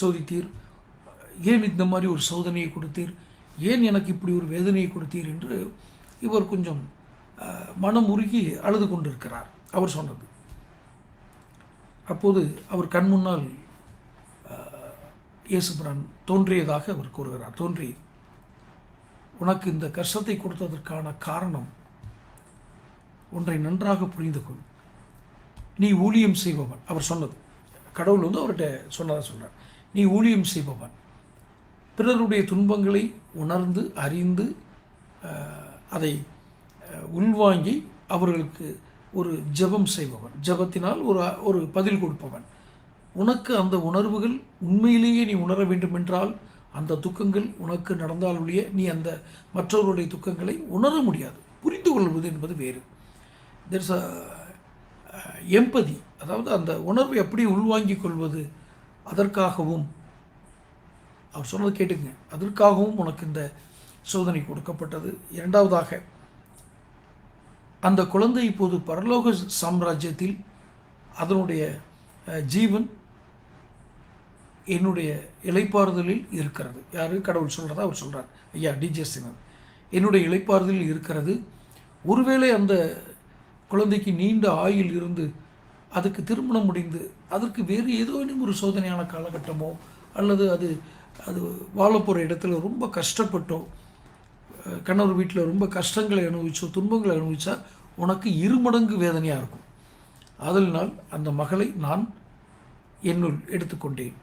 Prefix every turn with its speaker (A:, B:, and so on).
A: சோதித்தீர் ஏன் இந்த மாதிரி ஒரு சோதனையை கொடுத்தீர்? ஏன் எனக்கு இப்படி ஒரு வேதனையை கொடுத்தீர் என்று இவர் கொஞ்சம் மனம் உருகி அழுது கொண்டிருக்கிறார். அவர் சொன்னது. அப்போது அவர் கண் முன்னால் இயேசுபிரான் தோன்றியதாக அவர் கூறுகிறார். தோன்றி உனக்கு இந்த கஷ்டத்தை கொடுத்ததற்கான காரணம் ஒன்றை நன்றாக புரிந்து கொள். நீ ஊழியம் செய்பவன். அவர் சொன்னது. கடவுள் வந்து அவர்கிட்ட சொன்னதாக சொல்கிறார் நீ ஊழியம் செய்பவன். பிறருடைய துன்பங்களை உணர்ந்து அறிந்து அதை உள்வாங்கி அவர்களுக்கு ஒரு ஜெபம் செய்பவன். ஜெபத்தினால் ஒரு ஒரு பதில் கொடுப்பவன். உனக்கு அந்த உணர்வுகள் உண்மையிலேயே நீ உணர வேண்டுமென்றால் அந்த துக்கங்கள் உனக்கு நடந்தால் ஒழிய நீ அந்த மற்றவருடைய துக்கங்களை உணர முடியாது. புரிந்து கொள்வது என்பது வேறு. தெர்ஸ் எம்பதி அதாவது அந்த உணர்வை எப்படி உள்வாங்கிக் கொள்வது அதற்காகவும் அவர் சொன்னது கேட்டுங்க அதற்காகவும் உனக்கு இந்த சோதனை கொடுக்கப்பட்டது. இரண்டாவதாக அந்த குழந்தை இப்போது பரலோக சாம்ராஜ்யத்தில் அதனுடைய ஜீவன் என்னுடைய இலைப்பாறுதலில் இருக்கிறது. யாரு? கடவுள் சொல்கிறதா அவர் சொல்கிறார் ஐயா டிஜே சிவன் என்னுடைய இலைப்பாறுதலில் இருக்கிறது. ஒருவேளை அந்த குழந்தைக்கு நீண்ட ஆயுள் இருந்து அதுக்கு திருமணம் முடிந்து அதற்கு வேறு ஏதேனும் ஒரு சோதனையான காலகட்டமோ அல்லது அது அது வாழப்போகிற இடத்துல ரொம்ப கஷ்டப்பட்டோ கணவர் வீட்டில் ரொம்ப கஷ்டங்களை அனுபவிச்சோ துன்பங்களை அனுபவித்தா உனக்கு இருமடங்கு வேதனையாக இருக்கும். அதனால் அந்த மகளை நான் என்னுள் எடுத்துக்கொண்டேன்.